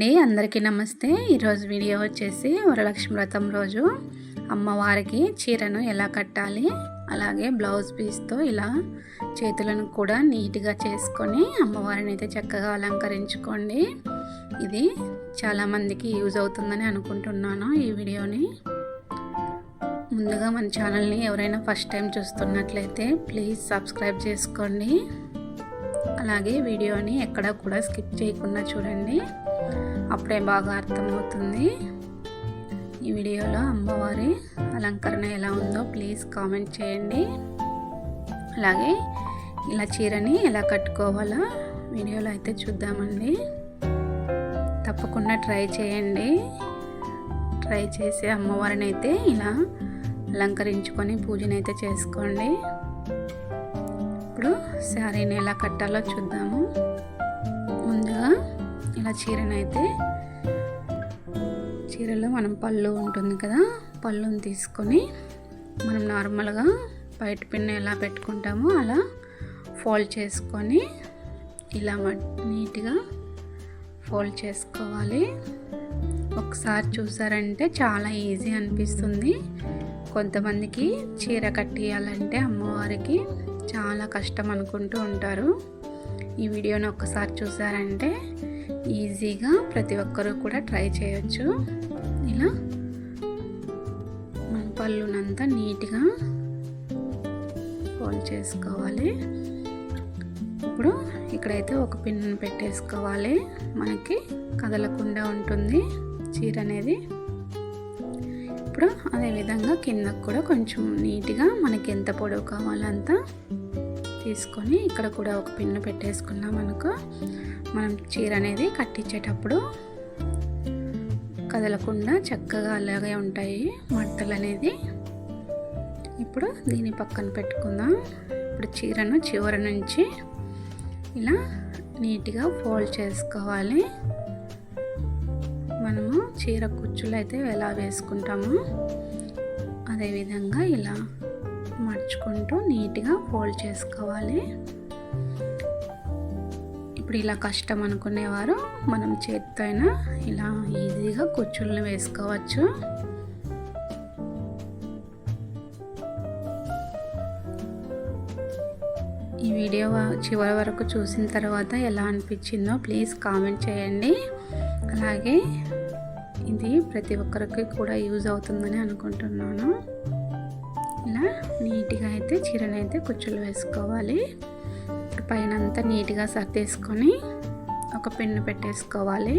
అండి. అందరికీ నమస్తే. ఈరోజు వీడియో వచ్చేసి వరలక్ష్మి వ్రతం రోజు. అమ్మవారికి చీరను ఎలా కట్టాలి? అలాగే బ్లౌజ్ పీస్తో ఇలా చేతులను కూడా నీట్గా చేసుకొని అమ్మవారిని అయితే చక్కగా అలంకరించుకోండి. ఇది చాలామందికి యూజ్ అవుతుందని అనుకుంటున్నాను ఈ వీడియోని. ముందుగా మన ఛానల్ని ఎవరైనా ఫస్ట్ టైం చూస్తున్నట్లయితే ప్లీజ్ సబ్స్క్రైబ్ చేసుకోండి. అలాగే వీడియోని ఎక్కడ కూడా స్కిప్ చేయకుండా చూడండి. అప్పుడే బాగా అర్థమవుతుంది. ఈ వీడియోలో అమ్మవారి అలంకరణ ఎలా ఉందో ప్లీజ్ కామెంట్ చేయండి. అలాగే ఇలా చీరని ఎలా కట్టుకోవాలో వీడియోలో అయితే చూద్దామండి. తప్పకుండా ట్రై చేయండి. ట్రై చేసి అమ్మవారిని అయితే ఇలా అలంకరించుకొని పూజనైతే చేసుకోండి. ఇప్పుడు శారీని ఎలా కట్టాలో చూద్దాము. ఇలా చీరనైతే చీరలో మనం పళ్ళు ఉంటుంది కదా పళ్ళుని తీసుకొని మనం నార్మల్గా బయట పిన్న ఎలా పెట్టుకుంటామో అలా ఫోల్డ్ చేసుకొని ఇలా నీట్గా ఫోల్డ్ చేసుకోవాలి. ఒకసారి చూసారంటే చాలా ఈజీ అనిపిస్తుంది. కొంతమందికి చీర కట్టియాలంటే అమ్మవారికి చాలా కష్టం అనుకుంటూ ఉంటారు. ఈ వీడియోని ఒక్కసారి చూసారంటే ఈజీగా ప్రతి ఒక్కరూ కూడా ట్రై చేయొచ్చు. ఇలా మన పళ్ళునంతా నీట్గా ఫోల్డ్ చేసుకోవాలి. ఇప్పుడు ఇక్కడైతే ఒక పిన్ పెట్టేసుకోవాలి. మనకి కదలకుండా ఉంటుంది చీర అనేది. ఇప్పుడు అదేవిధంగా కిందకు కూడా కొంచెం నీట్గా మనకి ఎంత పొడవు కావాలంతా తీసుకొని ఇక్కడ కూడా ఒక పిన్ను పెట్టేసుకున్నాం అనుకో. మనం చీర అనేది కట్టించేటప్పుడు కదలకుండా చక్కగా అలాగే ఉంటాయి మట్టలు అనేది. ఇప్పుడు దీని పక్కన పెట్టుకుందాం. ఇప్పుడు చీరను చివరి నుంచి ఇలా నీట్గా ఫోల్డ్ చేసుకోవాలి. మనము చీర కుచ్చులు అయితే ఎలా వేసుకుంటామో అదేవిధంగా ఇలా మార్చుకుంటూ నీట్గా ఫోల్డ్ చేసుకోవాలి. ఇప్పుడు ఇలా కష్టం అనుకునేవారు మనం చేతితో అయినా ఇలా ఈజీగా కుచ్చులను వేసుకోవచ్చు. ఈ వీడియో చివరి వరకు చూసిన తర్వాత ఎలా అనిపించిందో ప్లీజ్ కామెంట్ చేయండి. అలాగే ఇది ప్రతి ఒక్కరికి కూడా యూజ్ అవుతుందని అనుకుంటున్నాను. ఇలా నీట్గా అయితే చీరనైతే కుచ్చులు వేసుకోవాలి. పైన అంతా నీట్గా సర్దేసుకొని ఒక పెన్ను పెట్టేసుకోవాలి.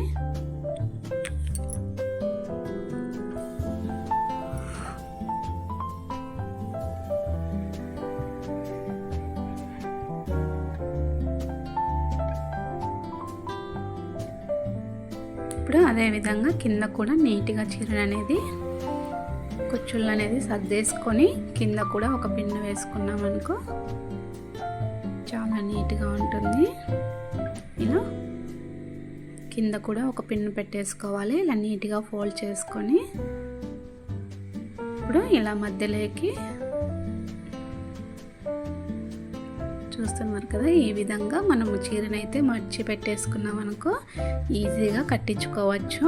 ఇప్పుడు అదేవిధంగా కింద కూడా నీట్గా చీరను అనేది కుచ్చుళ్ళు అనేది సర్దేసుకొని కింద కూడా ఒక పిన్ను వేసుకున్నాం అనుకో. చాలా నీట్గా ఉంటుంది. ఇలా కింద కూడా ఒక పిన్ను పెట్టేసుకోవాలి. ఇలా నీట్గా ఫోల్డ్ చేసుకొని ఇప్పుడు ఇలా మధ్యలోకి చూస్తున్నారు కదా ఈ విధంగా మనము చీరనైతే మర్చి పెట్టేసుకున్నాం అనుకో ఈజీగా కట్టించుకోవచ్చు.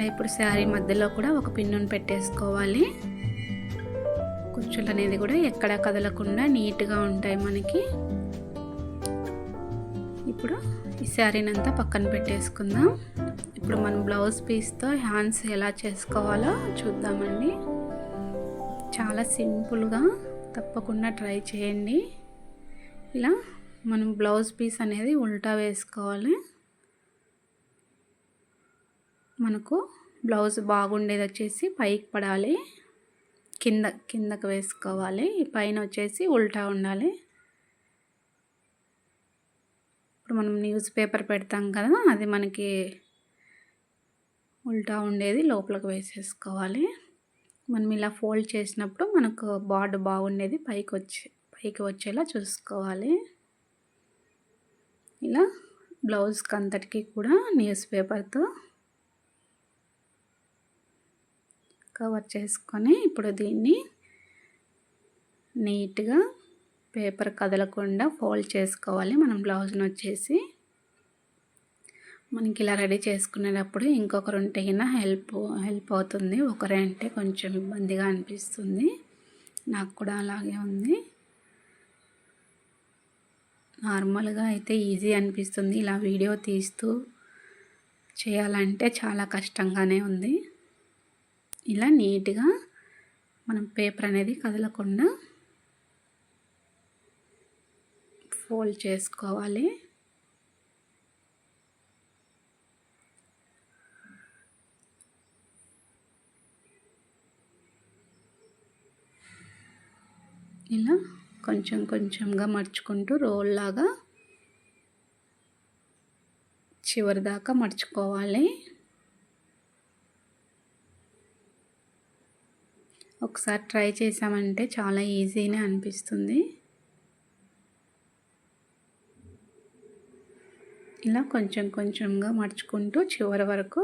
ఇలా ఇప్పుడు శారీ మధ్యలో కూడా ఒక పిన్నును పెట్టేసుకోవాలి. కుచ్చులు అనేది కూడా ఎక్కడ కదలకుండా నీట్గా ఉంటాయి మనకి. ఇప్పుడు ఈ శారీని అంతా పక్కన పెట్టేసుకుందాం. ఇప్పుడు మనం బ్లౌజ్ పీస్తో హ్యాండ్స్ ఎలా చేసుకోవాలో చూద్దామండి. చాలా సింపుల్గా తప్పకుండా ట్రై చేయండి. ఇలా మనం బ్లౌజ్ పీస్ అనేది ఉల్టా వేసుకోవాలి. మనకు బ్లౌజ్ బాగుండేది వచ్చేసి పైకి పడాలి. కింద కిందకు వేసుకోవాలి. పైన వచ్చేసి ఉల్టా ఉండాలి. ఇప్పుడు మనం న్యూస్ పేపర్ పెడతాం కదా అది మనకి ఉల్టా ఉండేది లోపలికి వేసేసుకోవాలి. మనం ఇలా ఫోల్డ్ చేసినప్పుడు మనకు బార్డు బాగుండేది పైకి వచ్చి పైకి వచ్చేలా చూసుకోవాలి. ఇలా బ్లౌజ్కి అంతటికి కూడా న్యూస్ పేపర్తో కవర్ చేసుకొని ఇప్పుడు దీన్ని నీట్గా పేపర్ కదలకుండా ఫోల్డ్ చేసుకోవాలి. మనం బ్లౌజ్ని వచ్చేసి మనకి ఇలా రెడీ చేసుకునేటప్పుడు ఇంకొకరు ఉంటే హెల్ప్ హెల్ప్ అవుతుంది. ఒకరే అంటే కొంచెం ఇబ్బందిగా అనిపిస్తుంది. నాకు కూడా అలాగే ఉంది. నార్మల్గా అయితే ఈజీ అనిపిస్తుంది. ఇలా వీడియో తీస్తూ చేయాలంటే చాలా కష్టంగానే ఉంది. ఇలా నీట్గా మనం పేపర్ అనేది కదలకుండా ఫోల్డ్ చేసుకోవాలి. ఇలా కొంచెం కొంచెంగా మర్చుకుంటూ రోల్ లాగా చివరి దాకా మర్చుకోవాలి. ఒకసారి ట్రై చేసామంటే చాలా ఈజీనే అనిపిస్తుంది. ఇలా కొంచెం కొంచెంగా మర్చుకుంటూ చివరి వరకు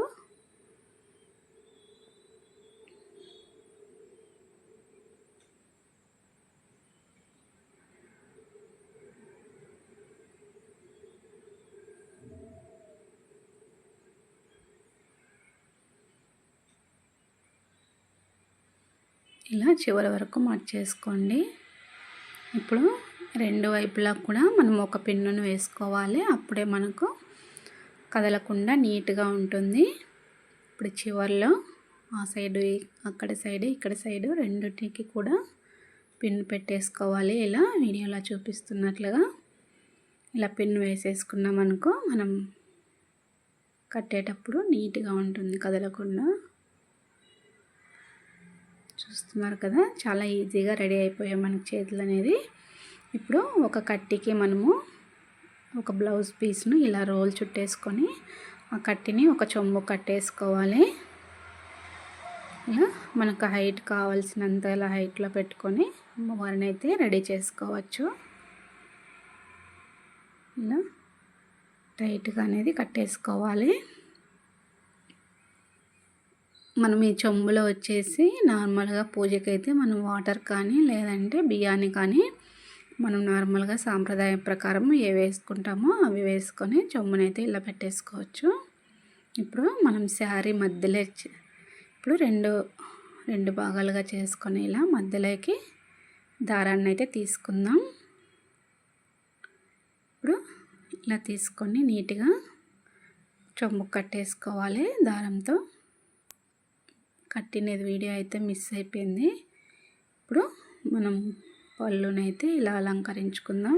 ఇలా చివరి వరకు మర్చేసుకోండి ఇప్పుడు రెండు వైపులా కూడా మనం ఒక పిన్నును వేసుకోవాలి. అప్పుడే మనకు కదలకుండా నీట్గా ఉంటుంది. ఇప్పుడు చివరిలో ఆ సైడు అక్కడ సైడ్ ఇక్కడ సైడు రెండింటికి కూడా పిన్ పెట్టేసుకోవాలి. ఇలా వీడియోలో చూపిస్తున్నట్లుగా ఇలా పిన్ వేసేసుకున్నాం అనుకో మనం కట్టేటప్పుడు నీట్గా ఉంటుంది కదలకుండా. చూస్తున్నారు కదా చాలా ఈజీగా రెడీ అయిపోయాయి మనకి చేతులు అనేది. ఇప్పుడు ఒక కట్టికి మనము ఒక బ్లౌజ్ పీస్ను ఇలా రోల్ చుట్టేసుకొని ఆ కట్టిని ఒక చొమ్ము కట్టేసుకోవాలి. ఇలా మనకు హైట్ కావాల్సినంత ఇలా హైట్లో పెట్టుకొని అమ్మవారిని అయితే రెడీ చేసుకోవచ్చు. ఇలా టైట్గా అనేది కట్టేసుకోవాలి. మనం ఈ చెంబులో వచ్చేసి నార్మల్గా పూజకైతే మనం వాటర్ కానీ లేదంటే బియ్యాన్ని కానీ మనం నార్మల్గా సాంప్రదాయ ప్రకారం ఏ వేసుకుంటామో అవి వేసుకొని చెంబునైతే ఇలా పెట్టేసుకోవచ్చు. ఇప్పుడు మనం శారీ మధ్యలో ఇప్పుడు రెండు రెండు భాగాలుగా చేసుకొని ఇలా మధ్యలోకి దారాన్ని అయితే తీసుకుందాం. ఇప్పుడు ఇలా తీసుకొని నీట్గా చెంబు కట్టేసుకోవాలి దారంతో. కట్టినది వీడియో అయితే మిస్ అయిపోయింది. ఇప్పుడు మనం పళ్ళునైతే ఇలా అలంకరించుకుందాం.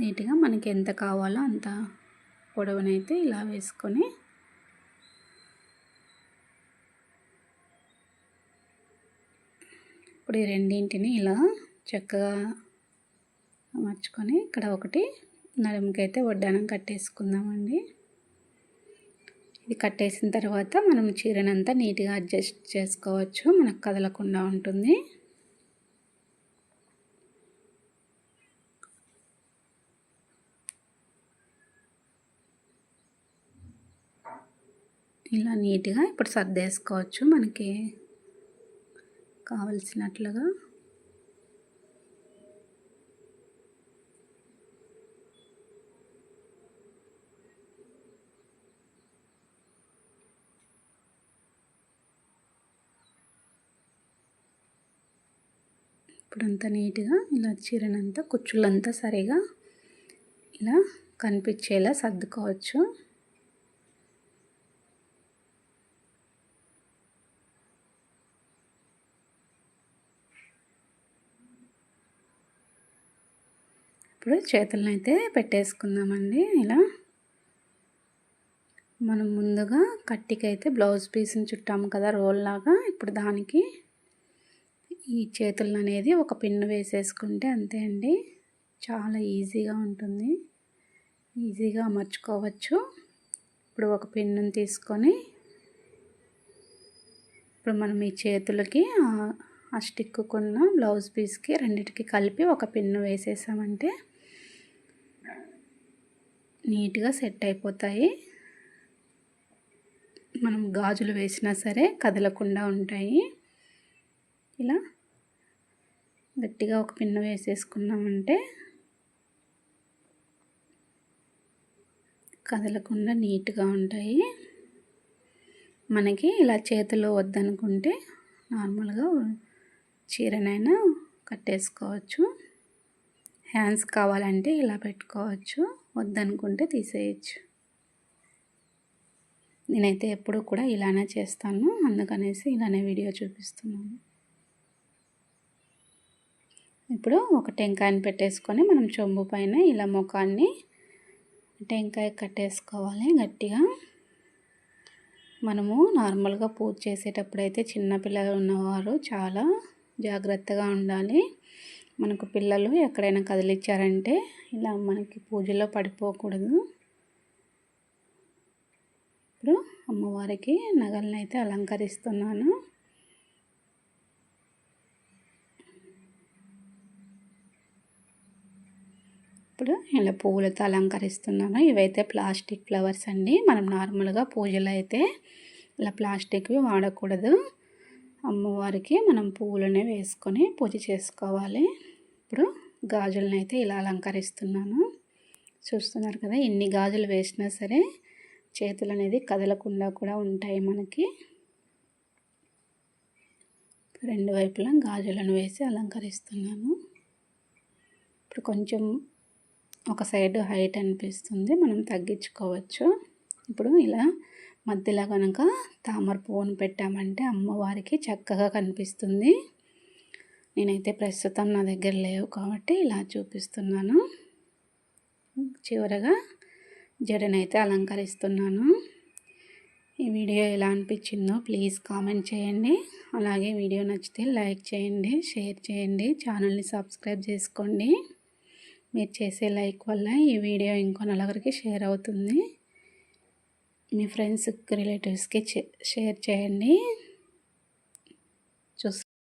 నీట్గా మనకి ఎంత కావాలో అంత పొడవునైతే ఇలా వేసుకొని ఇప్పుడు ఈ రెండింటిని ఇలా చక్కగా అమర్చుకొని ఇక్కడ ఒకటి నడుముకైతే వడ్డానం కట్టేసుకుందామండి. ఇది కట్టేసిన తర్వాత మనం చీరనంతా నీట్గా అడ్జస్ట్ చేసుకోవచ్చు. మనకు కదలకుండా ఉంటుంది. ఇలా నీట్గా ఇప్పుడు సర్దేసుకోవచ్చు మనకి కావలసినట్లుగా. ఇప్పుడంతా నీట్గా ఇలా చీరనంతా కుచ్చులంతా సరిగా ఇలా కనిపించేలా సర్దుకోవచ్చు. ఇప్పుడు చేతులను అయితే పెట్టేసుకుందామండి. ఇలా మనం ముందుగా కట్టికైతే బ్లౌజ్ పీస్ని చుట్టాము కదా రోల్ లాగా ఇప్పుడు దానికి ఈ చేతులను అనేది ఒక పిన్ను వేసేసుకుంటే అంతే అండి. చాలా ఈజీగా ఉంటుంది. ఈజీగా అమర్చుకోవచ్చు. ఇప్పుడు ఒక పిన్ను తీసుకొని ఇప్పుడు మనం ఈ చేతులకి ఆ స్టిక్కుకున్న బ్లౌజ్ పీస్కి రెండిటికి కలిపి ఒక పిన్ను వేసేసామంటే నీట్గా సెట్ అయిపోతాయి. మనం గాజులు వేసినా సరే కదలకుండా ఉంటాయి. ఇలా గట్టిగా ఒక పిన్ను వేసేసుకున్నామంటే కదలకుండా నీట్గా ఉంటాయి. మనకి ఇలా చేతిలో వద్దనుకుంటే నార్మల్గా చీరనైనా కట్టేసుకోవచ్చు. హ్యాండ్స్ కావాలంటే ఇలా పెట్టుకోవచ్చు. వద్దనుకుంటే తీసేయచ్చు. నేనైతే ఎప్పుడు కూడా ఇలానే చేస్తాను. అందుకనేసి ఇలానే వీడియో చూపిస్తున్నాను. ఇప్పుడు ఒక టెంకాయని పెట్టేసుకొని మనం చెంబు పైన ఇలా ముఖాన్ని టెంకాయ కట్టేసుకోవాలి గట్టిగా. మనము నార్మల్గా పూజ చేసేటప్పుడు అయితే చిన్నపిల్లలు ఉన్నవారు చాలా జాగ్రత్తగా ఉండాలి. మనకు పిల్లలు ఎక్కడైనా కదిలిచ్చారంటే ఇలా మనకి పూజలో పడిపోకూడదు. ఇప్పుడు అమ్మవారికి నగలను అయితే అలంకరిస్తున్నాను. ఇప్పుడు ఇలా పువ్వులతో అలంకరిస్తున్నాను. ఇవైతే ప్లాస్టిక్ ఫ్లవర్స్ అండి. మనం నార్మల్గా పూజలు అయితే ఇలా ప్లాస్టిక్వి వాడకూడదు. అమ్మవారికి మనం పువ్వులనే వేసుకొని పూజ చేసుకోవాలి. ఇప్పుడు గాజులను అయితే ఇలా అలంకరిస్తున్నాను. చూస్తున్నారు కదా ఎన్ని గాజులు వేసినా సరే చేతులు అనేది కదలకుండా కూడా ఉంటాయి మనకి. రెండు వైపులా గాజులను వేసి అలంకరిస్తున్నాను. ఇప్పుడు కొంచెం ఒక సైడ్ హైట్ అనిపిస్తుంది మనం తగ్గించుకోవచ్చు. ఇప్పుడు ఇలా మధ్యలో కనుక తామర పువ్వును పెట్టామంటే అమ్మవారికి చక్కగా కనిపిస్తుంది. నేనైతే ప్రస్తుతం నా దగ్గర లేవు కాబట్టి ఇలా చూపిస్తున్నాను. చివరగా జడనైతే అలంకరిస్తున్నాను. ఈ వీడియో ఎలా అనిపించిందో ప్లీజ్ కామెంట్ చేయండి. అలాగే వీడియో నచ్చితే లైక్ చేయండి షేర్ చేయండి ఛానల్ని సబ్స్క్రైబ్ చేసుకోండి. మీరు చేసే లైక్ వల్ల ఈ వీడియో ఇంకో నలుగురికి షేర్ అవుతుంది. మీ ఫ్రెండ్స్కి రిలేటివ్స్కి షేర్ చేయండి.